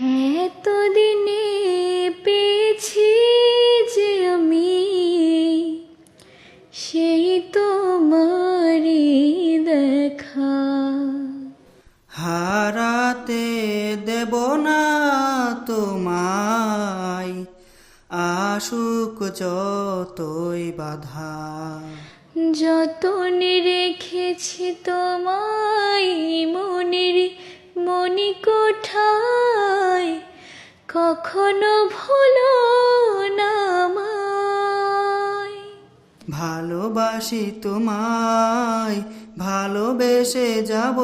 এত দিনে পেয়েছি যে আমি সেই তোমারই দেখা। হারাতে দেব না তোমায় আশুক যতই বাধা। যতনে রেখেছি তোমায় কখনো ভুলো। ভালোবাসি তোমায় ভালোবেসে যাব।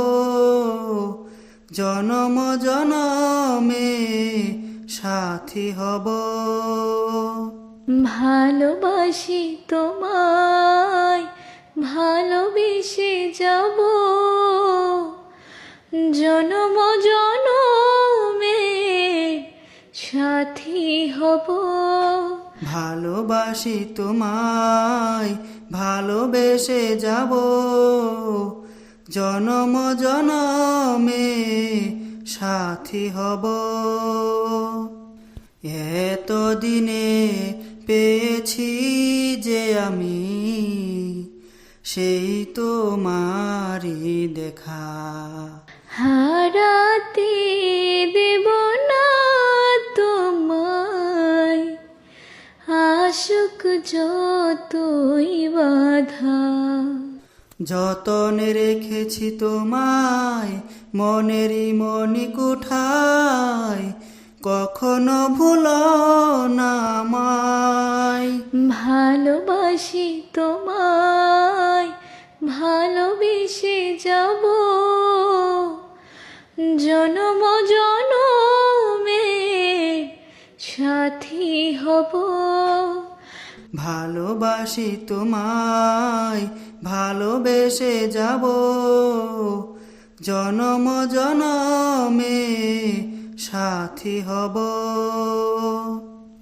জনম জনমে সাথী হব। ভালোবাসি তোমায়। সাথী হব। ভালোবাসি তোমায় ভালোবেসে যাব। জনম জনমে সাথী হব। এত দিনে পেয়েছি যে আমি সেই তোমারই দেখা। হারাতে দেব যতই বাধা। যতনে রেখেছি তোমায় মনেরই মনি কুঠায় কখনো ভুল না আমায়। ভালোবাসি তোমায় ভালোবেসে যাব। জনম জনমে সাথী হব। ভালোবাসি তোমায় ভালোবেসে যাব। জনম জনমে সাথী হব।